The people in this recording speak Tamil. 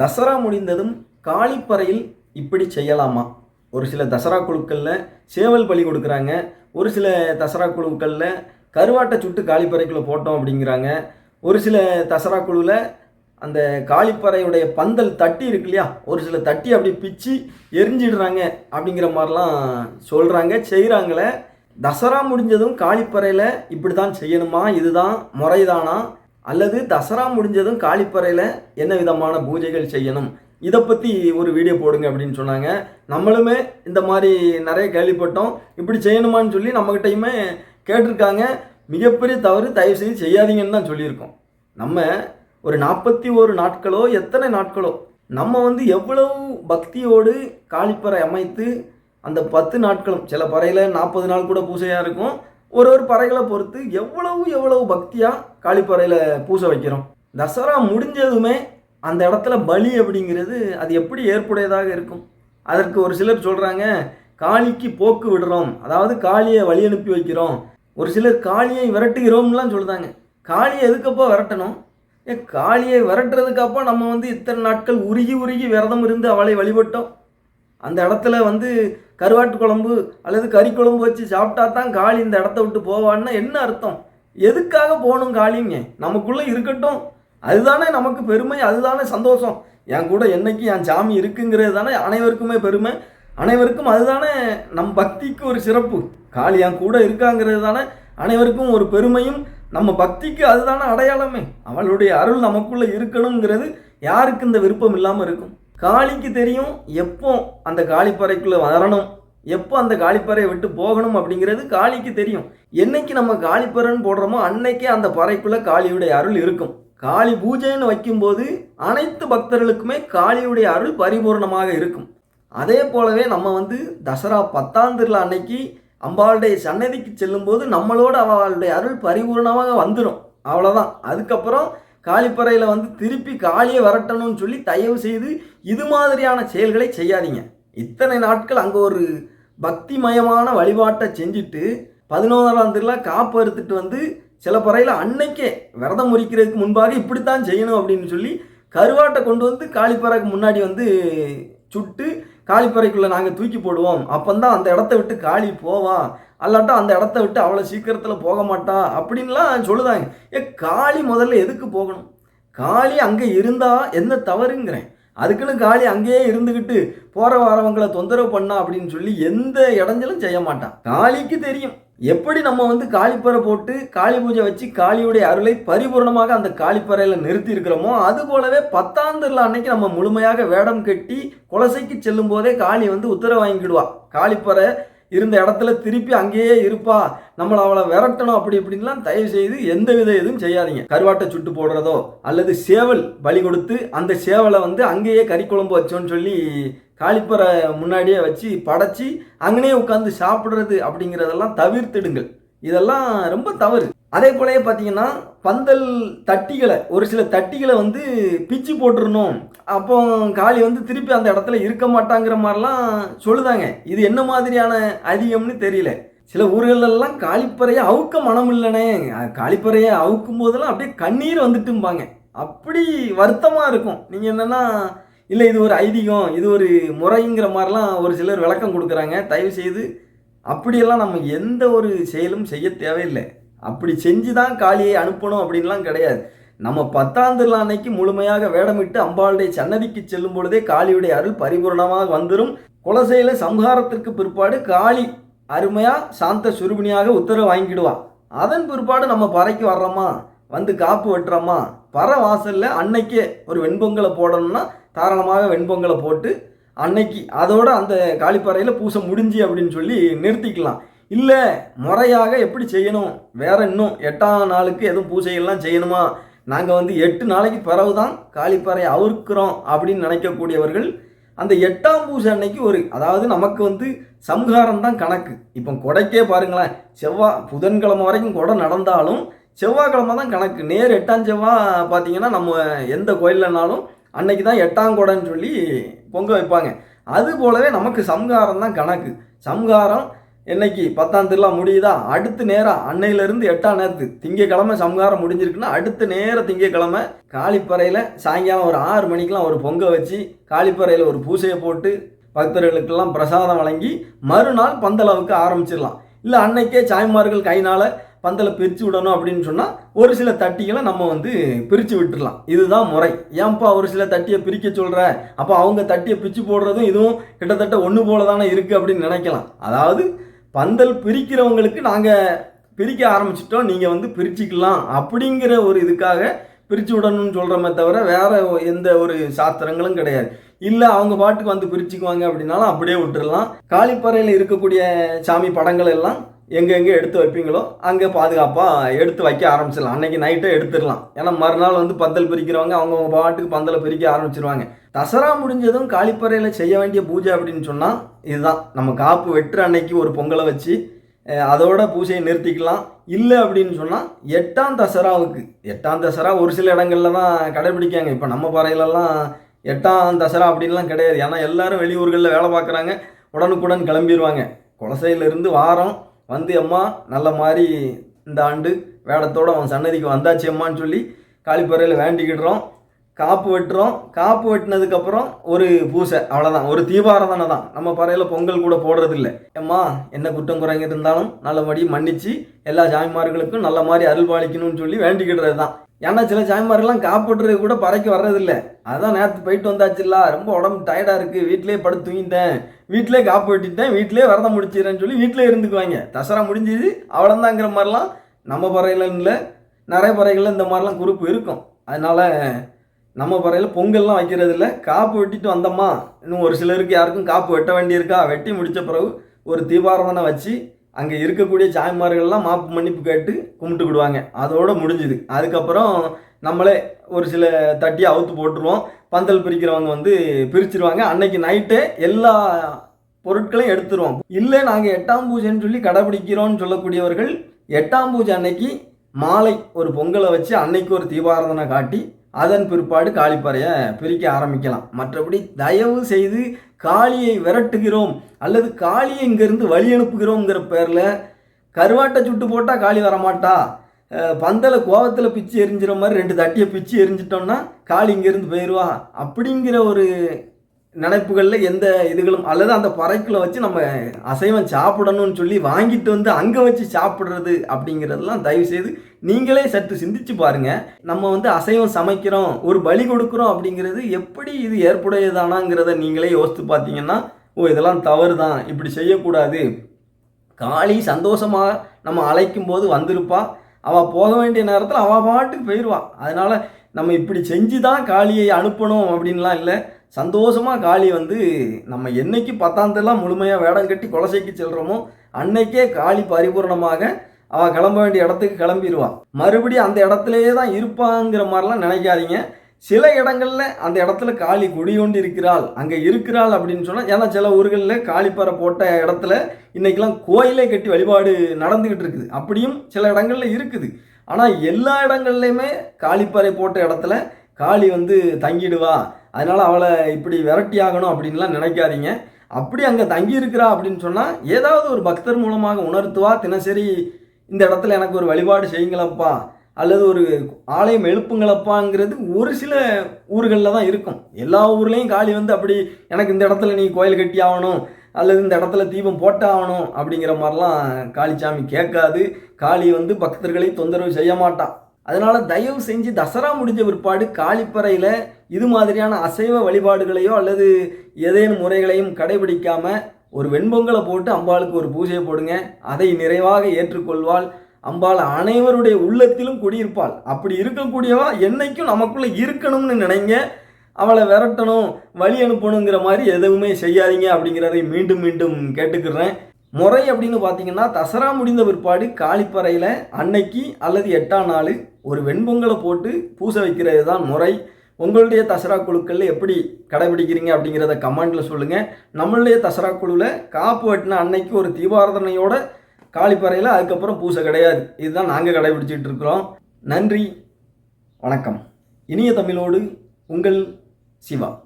தசரா முடிந்ததும் காளிப்பறையில் இப்படி செய்யலாமா? ஒரு சில தசரா குழுக்களில் சேவல் பலி கொடுக்குறாங்க. ஒரு சில தசரா குழுக்களில் கருவாட்டை சுட்டு காளிப்பறைக்குள்ளே போட்டோம் அப்படிங்கிறாங்க. ஒரு சில தசரா குழுவில் அந்த காளிப்பறையுடைய பந்தல் தட்டி இருக்கு இல்லையா? ஒரு சில தட்டி அப்படி பிச்சு எரிஞ்சிடுறாங்க அப்படிங்கிற மாதிரிலாம் சொல்கிறாங்க செய்கிறாங்களே தசரா முடிஞ்சதும் காளிப்பறையில் இப்படி தான் செய்யணுமா? இதுதான் முறைதானா? அல்லது தசரா முடிஞ்சதும் காளிப்பறையில் என்ன விதமான பூஜைகள் செய்யணும்? இதை பற்றி ஒரு வீடியோ போடுங்க அப்படின்னு சொன்னாங்க. நம்மளுமே இந்த மாதிரி நிறைய கேள்விப்பட்டோம். இப்படி செய்யணுமான்னு சொல்லி நம்மக்கிட்டையுமே கேட்டிருக்காங்க. மிகப்பெரிய தவறு தயவு செய்து செய்யாதீங்கன்னு தான் சொல்லியிருக்கோம். நம்ம ஒரு நாற்பத்தி ஒரு நாட்களோ எத்தனை நாட்களோ நம்ம வந்து எவ்வளவு பக்தியோடு காளிப்பறை அமைத்து அந்த பத்து நாட்களும் சில பறையில் நாற்பது நாள் கூட பூஜையாக இருக்கும். ஒரு ஒரு பறைகளை பொறுத்து எவ்வளவு எவ்வளவு பக்தியாக காளிப்பறையில் பூசை வைக்கிறோம். தசரா முடிஞ்சதுமே அந்த இடத்துல பலி அப்படிங்கிறது அது எப்படி ஏற்புடையதாக இருக்கும்? அதற்கு ஒரு சிலர் சொல்கிறாங்க காளிக்கு போக்கு விடுறோம். அதாவது காளியை வழி அனுப்பி வைக்கிறோம். ஒரு சிலர் காளியை விரட்டுகிறோம்லாம் சொல்கிறாங்க காளியை எதுக்கப்போ விரட்டணும்? ஏ காளியை விரட்டுறதுக்கப்போ நம்ம வந்து இத்தனை நாட்கள் உருகி உருகி விரதம் இருந்து அவளை வழிபட்டோம். அந்த இடத்துல வந்து கருவாட்டு குழம்பு அல்லது கறி குழம்பு வச்சு சாப்பிட்டா தான் காளி இந்த இடத்த விட்டு போவான்னா என்ன அர்த்தம்? எதுக்காக போகணும் காளிங்க? நமக்குள்ளே இருக்கட்டும். அதுதானே நமக்கு பெருமை அதுதானே சந்தோஷம். என் கூட என்னைக்கு என் சாமி இருக்குங்கிறது தானே அனைவருக்குமே பெருமை. அனைவருக்கும் அதுதானே நம் பக்திக்கு ஒரு சிறப்பு. காளி என் கூட இருக்காங்கிறது தானே அனைவருக்கும் ஒரு பெருமையும். நம்ம பக்திக்கு அதுதானே அடையாளமே. அவளுடைய அருள் நமக்குள்ளே இருக்கணுங்கிறது யாருக்கு இந்த விருப்பம் இல்லாமல் இருக்கும்? காளிக்கு தெரியும் எப்போ அந்த காளிப்பறைக்குள்ளே வரணும்? எப்போ அந்த காளிப்பறையை விட்டு போகணும் அப்படிங்கிறது காளிக்கு தெரியும். என்னைக்கு நம்ம காளிப்பறைன்னு போடுறோமோ அன்னைக்கே அந்த பறைக்குள்ளே காளியுடைய அருள் இருக்கும். காளி பூஜைன்னு வைக்கும்போது அனைத்து பக்தர்களுக்குமே காளியுடைய அருள் பரிபூர்ணமாக இருக்கும். அதே போலவே நம்ம வந்து தசரா பத்தாம் திருவிழா அன்னைக்கு அம்பாளுடைய சன்னதிக்கு செல்லும்போது நம்மளோட அவளுடைய அருள் பரிபூர்ணமாக வந்துடும் அவ்வளோதான் அதுக்கப்புறம் காளிப்பறையில் வந்து திருப்பி காளியை வரட்டணும்னு சொல்லி தயவு செய்து இது மாதிரியான செயல்களை செய்யாதீங்க. இத்தனை நாட்கள் அங்கே ஒரு பக்திமயமான வழிபாட்டை செஞ்சுட்டு பதினோராம் திருவிழா காப்பு அறுத்துட்டு வந்து சில பறையில் அன்னைக்கே விரதம் முறிக்கிறதுக்கு முன்பாக இப்படித்தான் செய்யணும் அப்படின்னு சொல்லி கருவாட்டை கொண்டு வந்து காளிப்பறைக்கு முன்னாடி வந்து சுட்டு காளிப்பறைக்குள்ளே நாங்கள் தூக்கி போடுவோம். அப்போந்தான் அந்த இடத்த விட்டு காளி போவா. அல்லாட்டா அந்த இடத்த விட்டு அவ்வளோ சீக்கிரத்தில் போக மாட்டா அப்படின்லாம் சொல்லுதாங்க. ஏ காளி முதல்ல எதுக்கு போகணும்? காளி அங்கே இருந்தால் என்ன தவறுங்கிறேன். அதுக்குன்னு காளி அங்கேயே இருந்துக்கிட்டு போகிற வரவங்களை தொந்தரவு பண்ணா அப்படின்னு சொல்லி எந்த இடைஞ்சலும் செய்ய மாட்டான். காளிக்கு தெரியும். எப்படி நம்ம வந்து காளிப்பறை போட்டு காளி பூஜை வச்சு காளியுடைய அருளை பரிபூர்ணமாக அந்த காளிப்பறையில் நிறுத்தி இருக்கிறோமோ அது போலவே பத்தாம் திருவிழா அன்னைக்கு நம்ம முழுமையாக வேடம் கட்டி குலசைக்கு செல்லும் போதே காளி வந்து உத்தரவு வாங்கிடுவா காளிப்பறை இருந்த இடத்துல திருப்பி அங்கேயே இருப்பா. நம்மளை அவளை விரட்டணும் அப்படி இப்படின்லாம் தயவு செய்து எந்த வித எதுவும் செய்யாதீங்க. கருவாட்டை சுட்டு போடுறதோ அல்லது சேவல் பலி கொடுத்து அந்த சேவலை வந்து அங்கேயே கறி குழம்பு வச்சோன்னு சொல்லி காளிப்பறை முன்னாடியே வச்சு படைச்சி அங்கனே உட்காந்து சாப்பிட்றது அப்படிங்கிறதெல்லாம் தவிர்த்திடுங்கள். இதெல்லாம் ரொம்ப தவறு. அதே போலவே பார்த்தீங்கன்னா பந்தல் தட்டிகளை ஒரு சில தட்டிகளை வந்து பிச்சு போட்டுருணும் அப்போ காளி வந்து திருப்பி அந்த இடத்துல இருக்க மாட்டாங்கிற மாதிரிலாம் சொல்லுதாங்க. இது என்ன மாதிரியான அதிகம்னு தெரியல. சில ஊர்களெல்லாம் காளிப்பறையை அவுக்க மனம் இல்லைனே. காளிப்பறையை அவுக்கும் போதெல்லாம் அப்படியே கண்ணீர் வந்துட்டும்பாங்க. அப்படி வருத்தமாக இருக்கும். நீங்கள் என்னென்னா இல்லை இது ஒரு ஐதீகம் இது ஒரு முறைங்கிற மாதிரிலாம் ஒரு சிலர் விளக்கம் கொடுக்குறாங்க. தயவு செய்து அப்படியெல்லாம் நம்ம எந்த ஒரு செயலும் செய்ய தேவையில்லை. அப்படி செஞ்சு தான் காளியை அனுப்பணும் அப்படின்லாம் கிடையாது. நம்ம பத்தாம் திருநாள் அன்னைக்கு முழுமையாக வேடமிட்டு அம்பாளுடைய சன்னதிக்கு செல்லும் பொழுதே காளியுடைய அருள் பரிபூர்ணமாக வந்துடும் குலசையில சம்ஹாரத்திற்கு பிற்பாடு காளி அருமையாக சாந்த சுருபினியாக உத்தரவு வாங்கிடுவா. அதன் பிற்பாடு நம்ம பறைக்கு வர்றோமா? வந்து காப்பு வெட்டுறோமா? பறை வாசலில் அன்னைக்கே ஒரு வெண்பொங்கலை போடணும்னா தாராளமாக வெண்பொங்கலை போட்டு அன்னைக்கு அதோட அந்த காளிப்பறையில் பூசை முடிஞ்சு அப்படின்னு சொல்லி நிறுத்திக்கலாம். இல்லை முறையாக எப்படி செய்யணும்? வேற இன்னும் எட்டாம் நாளுக்கு எதுவும் பூஜைகள்லாம் செய்யணுமா? நாங்கள் வந்து எட்டு நாளைக்கு பிறகு தான் காளிப்பாறையை அவுக்கிறோம் அப்படின்னு நினைக்கக்கூடியவர்கள் அந்த எட்டாம் பூஜை அன்னைக்கு ஒரு அதாவது நமக்கு வந்து சம்ஹாரம் தான் கணக்கு. இப்போ கொடைக்கே பாருங்களேன் செவ்வாய் புதன்கிழமை வரைக்கும் கொடை நடந்தாலும் செவ்வாய்க்கிழமை தான் கணக்கு. நேர் எட்டாம் செவ்வாய் பார்த்தீங்கன்னா நம்ம எந்த கோயிலனாலும் அன்னைக்கு தான் எட்டாம் கொடைன்னு சொல்லி பொங்க வைப்பாங்க. அது போலவே நமக்கு சம்ஹாரம் தான் கணக்கு. சம்ஹாரம் என்னைக்கு பத்தாம் திருவிழா முடியுதா? அடுத்த நேரம் அன்னையிலேருந்து எட்டாம் நேரத்து திங்கக்கிழமை சம்ஹாரம் முடிஞ்சிருக்குன்னா அடுத்த நேரம் திங்கக்கிழமை காளிப்பறையில் சாயங்காலம் ஒரு ஆறு மணிக்கெலாம் ஒரு பொங்கல் வச்சு காளிப்பறையில் ஒரு பூசையை போட்டு பக்தர்களுக்கெல்லாம் பிரசாதம் வழங்கி மறுநாள் பந்தளவுக்கு ஆரம்பிச்சிடலாம். இல்லை அன்னைக்கே சாய்மார்கள் கைனால் பந்தலை பிரித்து விடணும் அப்படின்னு சொன்னால் ஒரு சில தட்டிகளை நம்ம வந்து பிரித்து விட்டுடலாம். இதுதான் முறை. ஏன்பா ஒரு சில தட்டியை பிரிக்க சொல்கிற அப்போ அவங்க தட்டியை பிச்சு போடுறதும் இதுவும் கிட்டத்தட்ட ஒன்று போல தானே இருக்குது அப்படின்னு நினைக்கலாம். அதாவது பந்தல் பிரிக்கிறவங்களுக்கு நாங்கள் பிரிக்க ஆரம்பிச்சிட்டோம். நீங்கள் வந்து பிரிச்சுக்கலாம் அப்படிங்கிற ஒரு இதுக்காக பிரித்து விடணும்னு சொல்கிறோமே தவிர வேறு எந்த ஒரு சாஸ்திரங்களும் கிடையாது. இல்லை அவங்க பாட்டுக்கு வந்து பிரிச்சுக்குவாங்க அப்படின்னாலும் அப்படியே விட்டுடலாம் காளிப்பறையில் இருக்கக்கூடிய சாமி படங்கள் எல்லாம் எங்கெங்கே எடுத்து வைப்பீங்களோ அங்கே பாதுகாப்பாக எடுத்து வைக்க ஆரம்பிச்சிடலாம். அன்றைக்கி நைட்டே எடுத்துடலாம். ஏன்னா மறுநாள் வந்து பந்தல் பிரிக்கிறவங்க அவங்கவுங்க பாட்டுக்கு பந்தலை பிரிக்க ஆரம்பிச்சிருவாங்க. தசரா முடிஞ்சதும் காளிப்பறையில் செய்ய வேண்டிய பூஜை அப்படின்னு சொன்னால் இதுதான். நம்ம காப்பு வெட்டுற அன்னைக்கு ஒரு பொங்கலை வச்சு அதோட பூஜையை நிறுத்திக்கலாம். இல்லை அப்படின்னு சொன்னால் எட்டாம் தசராவுக்கு எட்டாம் தசரா ஒரு சில இடங்கள்ல தான் கடைபிடிக்காங்க. இப்போ நம்ம பறையிலலாம் எட்டாம் தசரா அப்படின்லாம் கிடையாது. ஏன்னா எல்லாரும் வெளியூர்களில் வேலை பார்க்குறாங்க. உடனுக்குடன் கிளம்பிடுவாங்க குலசையிலிருந்து வாரம் வந்து அம்மா நல்ல மாதிரி இந்த ஆண்டு வேடத்தோடு அவன் சன்னதிக்கு வந்தாச்சு அம்மான்னு சொல்லி காளிப்பறையில் வேண்டிக்கிடுறோம் காப்பு வெட்டுறோம். காப்பு வெட்டினதுக்கப்புறம் ஒரு பூசை அவ்வளோதான் ஒரு தீபாரதனை தான் நம்ம பறையில் பொங்கல் கூட போடுறதில்ல. அம்மா என்ன குற்றம் குறைங்க இருந்தாலும் நல்லபடி மன்னித்து எல்லா சாமிமார்களுக்கும் நல்ல மாதிரி அருள் பாலிக்கணும்னு சொல்லி வேண்டிக்கிடுறது தான் ஏன்னா சில சாமிமார்கள்லாம் காப்பிடுறது கூட பறைக்கு வர்றதில்ல. அதான் நேற்று போயிட்டு வந்தாச்சுல்ல. ரொம்ப உடம்பு டயர்டாக இருக்குது வீட்டிலே படுத்து தூங்கிட்டேன். வீட்டிலே காப்பு வெட்டிட்டேன். வீட்டிலே விரதம் முடிச்சிடுறேன்னு சொல்லி வீட்டிலே இருந்துக்குவாங்க. தசரா முடிஞ்சுது. அவ்வளோதாங்கிற மாதிரிலாம் நம்ம பறையில இல்லை. நிறைய பறைகளில் இந்த மாதிரிலாம் குரூப் இருக்கும். அதனால் நம்ம பறையில் பொங்கல்லாம் வைக்கிறது இல்லை காப்பு வெட்டிட்டு வந்தோமா? இன்னும் ஒரு சிலருக்கு யாருக்கும் காப்பு வெட்ட வேண்டியிருக்கா? வெட்டி முடித்த பிறகு ஒரு தீபாரதனை வச்சு அங்கே இருக்கக்கூடிய சாய்மார்கள்லாம் மாப்பு மன்னிப்பு கேட்டு கும்பிட்டுக்கிடுவாங்க. அதோடு முடிஞ்சுது. அதுக்கப்புறம் நம்மளே ஒரு சில தட்டியை அவுத்து போட்டுருவோம். பந்தல் பிரிக்கிறவங்க வந்து பிரிச்சிருவாங்க. அன்னைக்கு நைட்டே எல்லா பொருட்களையும் எடுத்துருவோம். இல்லை நாங்கள் எட்டாம் பூஜைன்னு சொல்லி கடைபிடிக்கிறோம்னு சொல்லக்கூடியவர்கள் எட்டாம் பூஜை அன்னைக்கு மாலை ஒரு பொங்கலை வச்சு அன்னைக்கு ஒரு தீபாராதனை காட்டி அதன் பிற்பாடு காளிப்பறையை பிரிக்க ஆரம்பிக்கலாம். மற்றபடி தயவு செய்து காளியை விரட்டுகிறோம் அல்லது காளியை இங்கேருந்து வழி அனுப்புகிறோங்கிற பேரில் கருவாட்டை சுட்டு போட்டால் காளி வரமாட்டா? பந்தலை கோவத்தில் பிச்சு எரிஞ்சிற மாதிரி ரெண்டு தட்டியை பிச்சு எரிஞ்சிட்டோம்னா காளி இங்கேருந்து போயிடுவா அப்படிங்கிற ஒரு நினைப்புகளில் எந்த இதுகளும் அல்லது அந்த பறைக்குள்ள வச்சு நம்ம அசைவம் சாப்பிடணும்னு சொல்லி வாங்கிட்டு வந்து அங்கே வச்சு சாப்பிட்றது அப்படிங்கிறதெல்லாம் தயவு செய்து நீங்களே சற்று சிந்திச்சு பாருங்க. நம்ம வந்து அசைவம் சமைக்கிறோம் ஒரு பலி கொடுக்குறோம் அப்படிங்கிறது எப்படி இது ஏற்புடையதானாங்கிறத நீங்களே யோசித்து பார்த்தீங்கன்னா ஓ இதெல்லாம் தவறு தான் இப்படி செய்யக்கூடாது. காளி சந்தோஷமாக நம்ம அழைக்கும் போது வந்திருப்பா. அவள் போக வேண்டிய நேரத்தில் அவள் பாட்டுக்கு போயிடுவான் அதனால் நம்ம இப்படி செஞ்சு தான் காளியை அனுப்பணும் அப்படின்லாம் இல்லை. சந்தோஷமாக காளி வந்து நம்ம என்னைக்கு பத்தாந்தெல்லாம் முழுமையாக வேடம் கட்டி கொலசைக்கு செல்கிறோமோ அன்னைக்கே காளி பரிபூர்ணமாக அவள் கிளம்ப வேண்டிய இடத்துக்கு கிளம்பிடுவான் மறுபடியும் அந்த இடத்துலையே தான் இருப்பாங்கிற மாதிரிலாம் நினைக்காதீங்க. சில இடங்களில் அந்த இடத்துல காளி குடியோண்டு இருக்கிறாள் அங்கே இருக்கிறாள் அப்படின்னு சொன்னால் ஏன்னா சில ஊர்களில் காளிப்பறை போட்ட இடத்துல இன்றைக்கெலாம் கோயிலே கட்டி வழிபாடு நடந்துக்கிட்டு இருக்குது. அப்படியும் சில இடங்களில் இருக்குது. ஆனால் எல்லா இடங்கள்லையுமே காளிப்பறை போட்ட இடத்துல காளி வந்து தங்கிடுவா. அதனால் அவளை இப்படி விரட்டி ஆகணும் அப்படின்லாம் நினைக்காதீங்க. அப்படி அங்கே தங்கி இருக்கிறா அப்படின்னு சொன்னால் ஏதாவது ஒரு பக்தர் மூலமாக உணர்த்துவா தினசரி இந்த இடத்துல எனக்கு ஒரு வழிபாடு செய்யுங்களப்பா அல்லது ஒரு ஆலயம் எழுப்புங்களப்பாங்கிறது ஒரு சில ஊர்களில் தான் இருக்கும். எல்லா ஊர்லேயும் காளி வந்து அப்படி எனக்கு இந்த இடத்துல நீ கோயில் கட்டி ஆகணும் அல்லது இந்த இடத்துல தீபம் போட்டாகணும் அப்படிங்கிற மாதிரிலாம் காளிச்சாமி கேட்காது. காளி வந்து பக்தர்களை தொந்தரவு செய்ய மாட்டான் அதனால் தயவு செஞ்சு தசரா முடிஞ்ச பிற்பாடு காளிப்பறையில் இது மாதிரியான அசைவ வழிபாடுகளையோ அல்லது ஏதேனும் முறைகளையும் கடைபிடிக்காமல் ஒரு வெண்பொங்கலை போட்டு அம்பாளுக்கு ஒரு பூஜையை போடுங்க. அதை நிறைவாக ஏற்றுக்கொள்வாள். அம்பாள் அனைவருடைய உள்ளத்திலும் குடியிருப்பாள். அப்படி இருக்கக்கூடியவா என்னைக்கும் நமக்குள்ள இருக்கணும்னு நினைங்க. அவளை விரட்டணும் வழி அனுப்பணுங்கிற மாதிரி எதுவுமே செய்யாதீங்க அப்படிங்கிறதை மீண்டும் மீண்டும் கேட்டுக்கிறேன். முறை அப்படின்னு பார்த்தீங்கன்னா தசரா முடிந்த பிற்பாடு காளிப்பறையில் அன்னைக்கு அல்லது எட்டாம் நாள் ஒரு வெண்பொங்கலை போட்டு பூசை வைக்கிறது தான் முறை. உங்களுடைய தசரா குழுக்கள் எப்படி கடைபிடிக்கிறீங்க அப்படிங்கிறத கமெண்டில் சொல்லுங்கள் நம்மளுடைய தசரா குழுவில் காப்பு வெட்டின அன்னைக்கு ஒரு தீபாராதனையோட காளிப்பறையில் அதுக்கப்புறம் பூசை கிடையாது. இதுதான் நாங்கள் கடைபிடிச்சிட்டு இருக்கிறோம். நன்றி. வணக்கம். இனிய தமிழோடு உங்கள் சிவா.